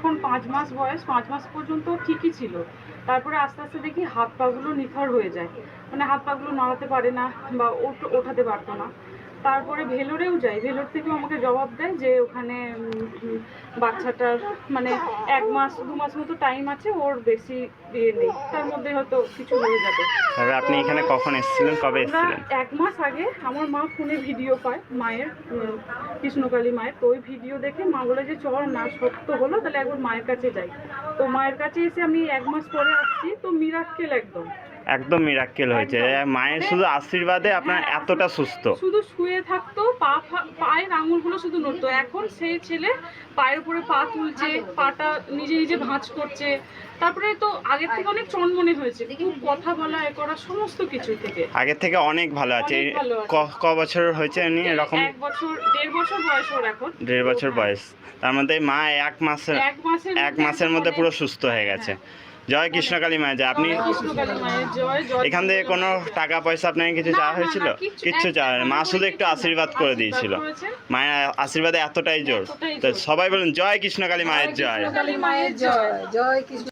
যখন পাঁচ মাস বয়স, পাঁচ মাস পর্যন্ত ঠিকই ছিল। তারপরে আস্তে আস্তে দেখি হাত পাগুলো নিথর হয়ে যায়। মানে হাত পাগুলো নড়াতে পারে না বা ওঠাতে পারতো না। তারপরে ভেলোরেও যাই ভেলোর থেকেও আমাকে জবাব দেয় যে ওখানে বাচ্চাটার মানে এক মাস দু মাস মতো টাইম আছে ওর বেশি ইয়ে নেই। তার মধ্যে হয়তো কিছু হয়ে যাবে। তবে আপনি এখানে কখন এসেছিলেন? কবে এসেছিলেন? এক মাস আগে আমার মা ফোনে ভিডিও পায় মায়ের কৃষ্ণকালী মায়ের। তো ওই ভিডিও দেখে মা বলে যে চল না সত্য হলো তাহলে একবার মায়ের কাছে যাই। তো মায়ের কাছে এসে আমি এক মাস পরে আসছি তো মিরাক্কেল একদম। একদম মিরাক্কেল হয়েছে। মায়ের শুধু আশীর্বাদে আপনার এতটা সুস্থ। শুধু শুয়ে থাকতো পা পায়ের আঙুলগুলো শুধু নড়তো। এখন সেই ছেলে পায়ের উপরে পা তুলছে পাটা নিজে নিজে ভাঁজ করছে। তারপরে তো আগের থেকে অনেক চনমনে হয়েছে। খুব কথা বলা এ করা সমস্ত কিছু থেকে। আগের থেকে অনেক ভালো আছে। ক- ক বছর হয়েছে উনি? এরকম এক বছর দেড় বছর বয়স ওর এখন। দেড় বছর বয়স। তার মধ্যে মা এক মাসের এক মাসের মধ্যে পুরো সুস্থ হয়ে গেছে। জয় কৃষ্ণ কালী মায়ের জয়। আপনি কৃষ্ণকালী মায়ের জয় জয় এখান থেকে কোনো টাকা পয়সা আপনাকে কিছু চাওয়া হয়েছিল? কিচ্ছু- চাওয়া হয়নি। মা শুধু একটু আশীর্বাদ করে দিয়েছিল। মায়ের আশীর্বাদে এতটাই জোর। তো সবাই বলুন জয়। কৃষ্ণকালী কালী মায়ের জয়। জয় কৃষ্ণ